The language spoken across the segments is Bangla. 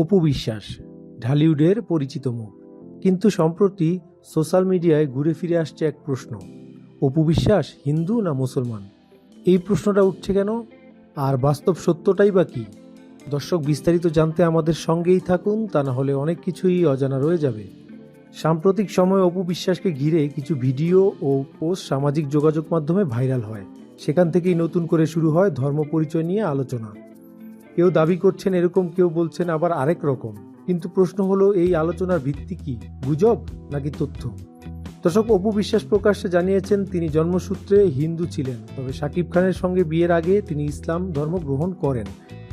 অপু বিশ্বাস, ঢালিউডের পরিচিত মুখ। কিন্তু সম্প্রতি সোশ্যাল মিডিয়ায় ঘুরে ফিরে আসছে এক প্রশ্ন, অপু বিশ্বাস হিন্দু না মুসলমান? এই প্রশ্নটা উঠছে কেন? আর বাস্তব সত্যটাই বা কি? দর্শক, বিস্তারিত জানতে আমাদের সঙ্গেই থাকুন, তা না হলে অনেক কিছুই অজানা রয়ে যাবে। সাম্প্রতিক সময়ে অপু বিশ্বাসকে ঘিরে কিছু ভিডিও ও পোস্ট সামাজিক যোগাযোগ মাধ্যমে ভাইরাল হয়। সেখান থেকেই নতুন করে শুরু হয় ধর্ম পরিচয় নিয়ে আলোচনা। কেউ দাবি করছেন এরকম, কেউ বলছেন আবার আরেক রকম। কিন্তু প্রশ্ন হলো, এই আলোচনার ভিত্তি কি? গুজব নাকি তথ্য? দর্শক, অপু বিশ্বাস প্রকাশ্যে জানিয়েছেন, তিনি জন্মসূত্রে হিন্দু ছিলেন। তবে শাকিব খানের সঙ্গে বিয়ের আগে তিনি ইসলাম ধর্ম গ্রহণ করেন।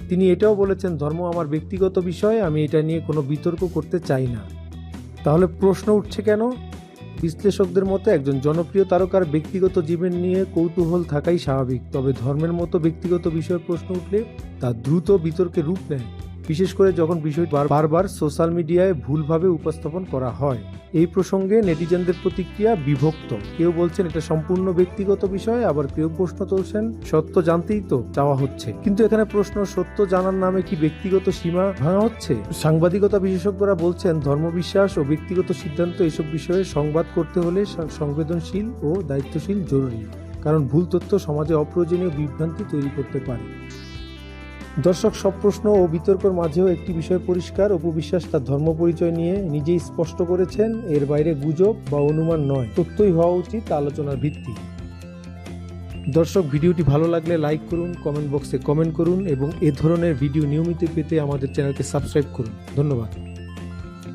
তিনি এটাও বলেছেন, ধর্ম আমার ব্যক্তিগত বিষয়, আমি এটা নিয়ে কোনো বিতর্ক করতে চাই না। তাহলে প্রশ্ন উঠছে কেন? বিশ্লেষকদের মতে, একজন জনপ্রিয় তারকার ব্যক্তিগত জীবন নিয়ে কৌতূহল থাকাই স্বাভাবিক, তবে ধর্মের মতো ব্যক্তিগত বিষয়ে প্রশ্ন উঠলে তা দ্রুত বিতর্কে রূপ নেয়। বিশেষ করে যখন বিষয়টি বারবার সোশ্যাল মিডিয়ায় ভুলভাবে উপস্থাপন করা হয়, এই প্রসঙ্গে নেটিজেনদের প্রতিক্রিয়া বিভক্ত। কেউ বলছেন এটা সম্পূর্ণ ব্যক্তিগত বিষয়, আবার কেউ প্রশ্ন তুলছেন, সত্য জানতেই তো চাওয়া হচ্ছে। কিন্তু এখানে প্রশ্ন, সত্য জানার নামে কি ব্যক্তিগত সীমা ভাঙা হচ্ছে? সাংবাদিকতা বিশেষজ্ঞরা বলছেন, ধর্মবিশ্বাস ও ব্যক্তিগত সিদ্ধান্ত এসব বিষয়ে সংবাদ করতে হলে সংবেদনশীল ও দায়িত্বশীল জরুরি, কারণ ভুল তথ্য সমাজে অপ্রয়োজনীয় বিভ্রান্তি তৈরি করতে পারে। দর্শক, সব প্রশ্ন ও বিতর্কের মাঝেও একটি বিষয় পরিষ্কার। অপবিশ্বাস তার ধর্ম পরিচয় নিয়ে নিজেই স্পষ্ট করেছেন, এর বাইরে গুজব বা অনুমান নয়, তথ্যই হওয়া উচিত আলোচনার ভিত্তি। দর্শক, ভিডিওটি ভালো লাগলে লাইক করুন, কমেন্ট বক্সে কমেন্ট করুন এবং এ ধরনের ভিডিও নিয়মিত পেতে আমাদের চ্যানেলকে সাবস্ক্রাইব করুন। ধন্যবাদ।